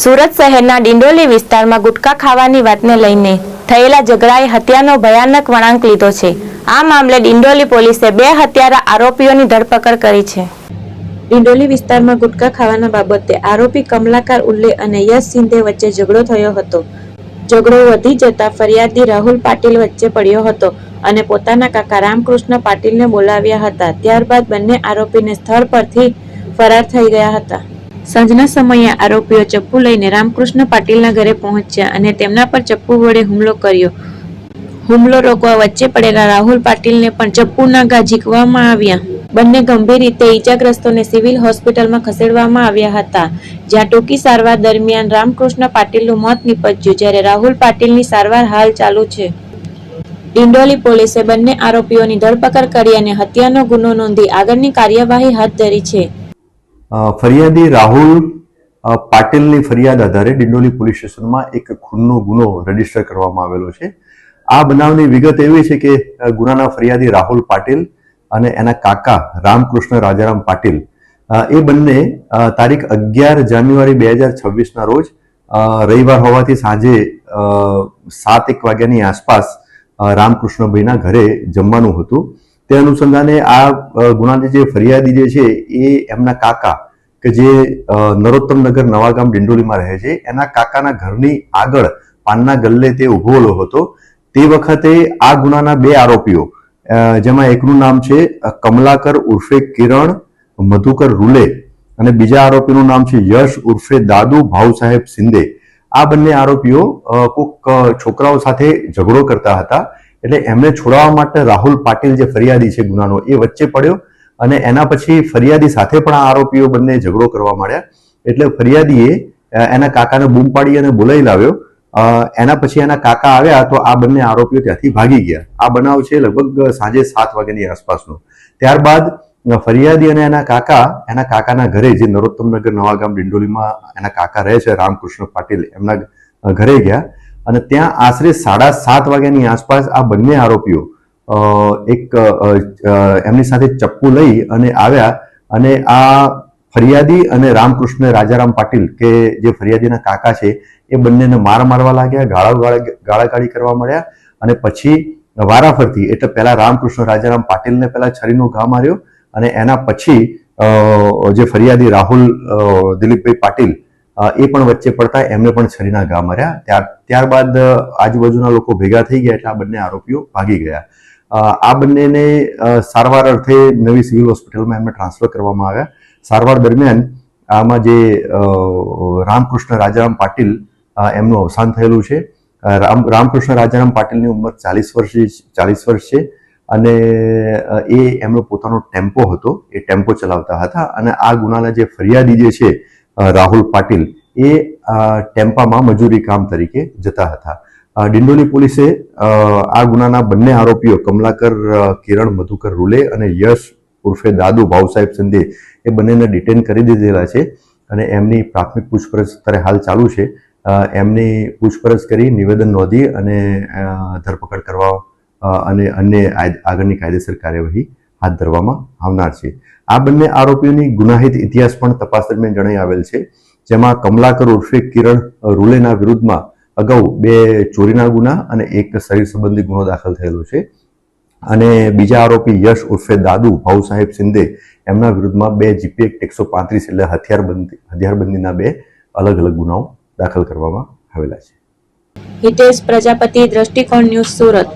સુરત શહેરના ડિંડોલી વિસ્તારમાં ગુટકા ખાવાની વાતને લઈને થયેલા ઝઘડાએ હત્યાનો ભયાનક વળાંક લીધો છે. આ મામલે ડિંડોલી પોલીસે બે હત્યારા આરોપીઓની ધરપકડ કરી છે. ડિંડોલી વિસ્તારમાં ગુટકા ખાવાના બાબતે આરોપી કમલાકાર ઉલ્લે અને યશ સિંધે વચ્ચે ઝઘડો થયો હતો. ઝઘડો વધી જતા ફરિયાદી રાહુલ પાટીલ વચ્ચે પડ્યો હતો અને પોતાના કાકા રામકૃષ્ણ પાટીલને બોલાવ્યા હતા. ત્યારબાદ બંને આરોપીને સ્થળ પરથી ફરાર થઈ ગયા હતા. સાંજના સમયે આરોપીઓ ચપ્પુ લઈને રામકૃષ્ણ પાટીલના ઘરે પહોંચ્યા અને તેમના પર ચપ્પુ વડે હુમલો કર્યો. હુમલો રોકવા વચ્ચે પડેલા રાહુલ પાટીલને પણ ચપ્પુના ઘા ઝીકવામાં આવ્યા. બંને ગંભીર રીતે ઈજાગ્રસ્તોને સિવિલ હોસ્પિટલમાં ખસેડવામાં આવ્યા હતા, જ્યાં ટૂંકી સારવાર દરમિયાન રામકૃષ્ણ પાટીલનું મોત નિપજ્યું, જ્યારે રાહુલ પાટીલની સારવાર હાલ ચાલુ છે. ડિંડોલી પોલીસે બંને આરોપીઓની ધરપકડ કરી અને હત્યાનો ગુનો નોંધી આગળની કાર્યવાહી હાથ ધરી છે. ફરિયાદી રાહુલ પાટીલની ફરિયાદ આધારે ડિંડોલી પોલીસ સ્ટેશનમાં એક ખૂનનો ગુનો રજિસ્ટર કરવામાં આવેલો છે. આ બનાવની વિગત એવી છે કે ગુનાના ફરિયાદી રાહુલ પાટીલ અને એના કાકા રામકૃષ્ણ રાજારામ પાટીલ એ બંને તારીખ અગિયાર જાન્યુઆરી બે હજાર છવ્વીસના રોજ રવિવાર હોવાથી સાંજે સાત એક વાગ્યાની આસપાસ રામકૃષ્ણભાઈના ઘરે જમવાનું હતું. તે અનુસંધાને આ ગુનાની જે ફરિયાદી જે છે એ એમના કાકા કે જે નરોત્તમ નગર નવાગામ ડિંડોલીમાં રહે છે, એના કાકાના ઘરની આગળ પાનના ગલ્લે તે ઉભોલો હતો. તે વખતે આ ગુનાના બે આરોપીઓ જેમાં એકનું નામ છે કમલાકર ઉર્ફે કિરણ, મધુકર રૂલે અને બીજા આરોપીનું નામ છે, યશ ઉર્ફે દાદુ ભાઉ સાહેબ શિંદે આ બંને આરોપીઓ કોક છોકરાઓ સાથે ઝઘડો કરતા હતા. એટલે એમને છોડાવવા માટે રાહુલ પાટીલ જે ફરિયાદી છે ગુનાનો, એ વચ્ચે પડ્યો અને એના પછી ફરિયાદી સાથે પણ આ આરોપીઓ બંને ઝઘડો કરવા માંડ્યા. એટલે ફરિયાદીએ એના કાકાને બૂમ પાડી અને બોલાવી લાવ્યો. એના પછી એના કાકા આવ્યા તો આ બંને આરોપીઓ ત્યાંથી ભાગી ગયા. આ બનાવ છે લગભગ સાંજે સાત વાગ્યાની આસપાસનો. ત્યારબાદ ફરિયાદી અને એના કાકા, એના કાકાના ઘરે જે નરોત્તમનગર નવાગામ ડિંડોલીમાં એના કાકા રહે છે રામકૃષ્ણ પાટીલ, એમના ઘરે ગયા. અને ત્યાં આશરે સાડા સાત વાગ્યાની આસપાસ આ બંને આરોપીઓ એક એમની સાથે ચપ્પુ લઈ અને આવ્યા અને આ ફરિયાદી અને રામકૃષ્ણ રાજારામ પાટીલ કે જે ફરિયાદીના કાકા છે, એ બંનેને માર મારવા લાગ્યા, ગાળા ગાળા, ગાળાગાળી કરવા મળ્યા અને પછી વારાફરતી એટલે પહેલા રામકૃષ્ણ રાજારામ પાટીલને પહેલા છરીનો ઘા માર્યો અને એના પછી જે ફરિયાદી રાહુલ દિલીપભાઈ પાટીલ એ પણ વચ્ચે પડતા એમને પણ છરીના ઘા માર્યા. ત્યાર, ત્યારબાદ આજુબાજુના લોકો ભેગા થઈ ગયા એટલે આ બંને આરોપીઓ ભાગી ગયા. આ બંનેને સારવાર અર્થે નવી સિવિલ હોસ્પિટલમાં એમને ટ્રાન્સફર કરવામાં આવ્યા. સારવાર દરમિયાન આમાં જે રામકૃષ્ણ રાજારામ પાટીલ એમનું અવસાન થયેલું છે. રામ, રામકૃષ્ણ રાજારામ પાટીલની ઉંમર ચાલીસ વર્ષ ચાલીસ વર્ષ છે અને એ એમનો પોતાનો ટેમ્પો હતો. એ ટેમ્પો ચલાવતા હતા અને આ ગુનાના જે ફરિયાદી જે છે રાહુલ પાટીલ એ ટેમ્પામાં મજૂરી કામ તરીકે જતા હતા. ડિંડોલી પોલીસે આ ગુનાના બંને આરોપીઓ કમલાકર કિરણ, મધુકર રૂલે અને યશ ઉર્ફે દાદુ ભાવસાહેબ સંધે એ બંનેને ડિટેન કરી દીધેલા છે અને એમની પ્રાથમિક પૂછપરછ અત્યારે હાલ ચાલુ છે. એમની પૂછપરછ કરી નિવેદન નોંધી અને ધરપકડ કરવા અને અન્ય આગળની કાયદેસર કાર્યવાહી હાથ ધરવામાં આવનાર છે. આ બંને આરોપીઓની ગુનાહિત ઇતિહાસ પણ તપાસ દરમિયાન જણાઈ આવેલ છે, જેમાં કમલાકર ઉર્ફે કિરણ રૂલેના વિરુદ્ધમાં અગાઉ બે ચોરીના ગુના અને એક શરીર સંબંધી ગુનો દાખલ થયેલો છે. અને બીજા આરોપી યશ ઉર્ફે દાદુ, ભાઉ સાહેબ શિંદે એમના વિરુદ્ધમાં બે જીપી એક્ટ એકસો પાંત્રીસ એટલે હથિયારબંધી, હથિયારબંધીના બે અલગ અલગ ગુનાઓ દાખલ કરવામાં આવેલા છે. હિતેશ પ્રજાપતિ, દ્રષ્ટિકોણ ન્યૂઝ સુરત.